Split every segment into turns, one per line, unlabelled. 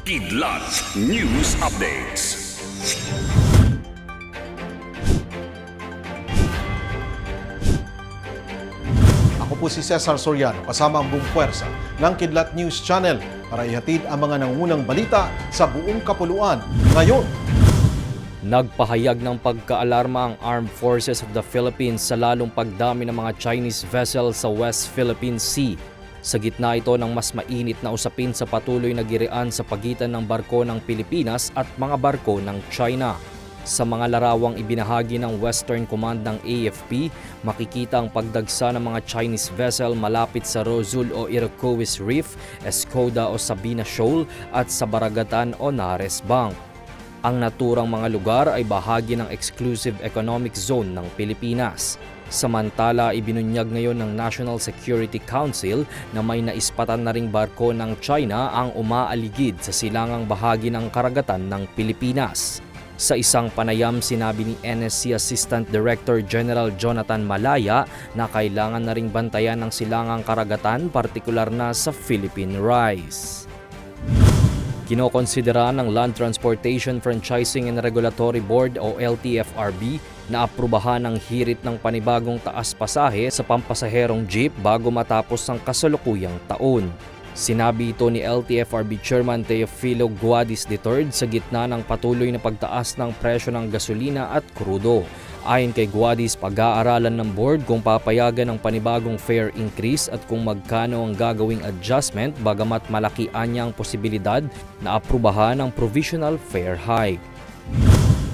Kidlat News Updates.
Ako po si Cesar Soriano kasama ang buong puwersa ng Kidlat News Channel para ihatid ang mga nangunang balita sa buong kapuluan. Ngayon,
Nagpahayag ng pagkaalarma ang Armed Forces of the Philippines sa lalong pagdami ng mga Chinese vessels sa West Philippine Sea. Sa gitna ito ng mas mainit na usapin sa patuloy na girian sa pagitan ng barko ng Pilipinas at mga barko ng China. Sa mga larawang ibinahagi ng Western Command ng AFP, makikita ang pagdagsa ng mga Chinese vessel malapit sa Rosul o Iroquois Reef, Escoda o Sabina Shoal at sa Baragatan o Nares Bank. Ang naturang mga lugar ay bahagi ng Exclusive Economic Zone ng Pilipinas. Samantala, ibinunyag ngayon ng National Security Council na may naispatan na ring barko ng China ang umaaligid sa silangang bahagi ng karagatan ng Pilipinas. Sa isang panayam, sinabi ni NSC Assistant Director General Jonathan Malaya na kailangan na ring bantayan ng silangang karagatan partikular na sa Philippine Rise. Kinokonsidera ng Land Transportation Franchising and Regulatory Board o LTFRB na aprubahan ang hirit ng panibagong taas pasahe sa pampasaherong jeep bago matapos ang kasalukuyang taon. Sinabi ito ni LTFRB Chairman Teofilo Guadis III sa gitna ng patuloy na pagtaas ng presyo ng gasolina at krudo. Ayon kay Guadis, pag-aaralan ng board kung papayagan ng panibagong fare increase at kung magkano ang gagawing adjustment bagamat malaki anya ang posibilidad na aprubahan ang provisional fare hike.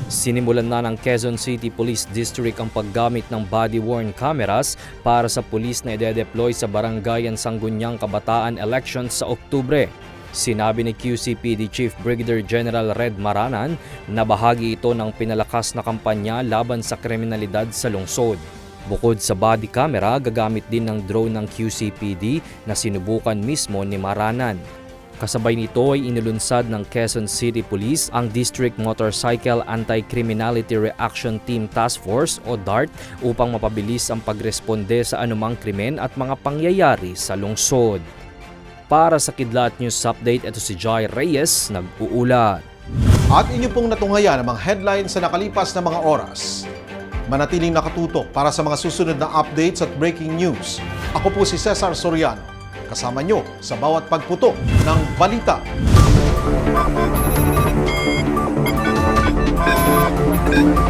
Sinimulan na ng Quezon City Police District ang paggamit ng body-worn cameras para sa pulis na ide-deploy sa barangayan Sangguniang Kabataan Elections sa Oktubre. Sinabi ni QCPD Chief Brigadier General Red Maranan na bahagi ito ng pinalakas na kampanya laban sa kriminalidad sa lungsod. Bukod sa body camera, gagamit din ng drone ng QCPD na sinubukan mismo ni Maranan. Kasabay nito ay inulunsad ng Quezon City Police ang District Motorcycle Anti-Criminality Reaction Team Task Force o DART upang mapabilis ang pagresponde sa anumang krimen at mga pangyayari sa lungsod. Para sa Kidlat News Update, ito si Jai Reyes, nag-uulat.
at inyo pong natunghayan ang mga headlines sa nakalipas na mga oras. Manatiling nakatutok para sa mga susunod na updates at breaking news. Ako po si Cesar Soriano, kasama nyo sa bawat pagputo ng balita.
Thank you.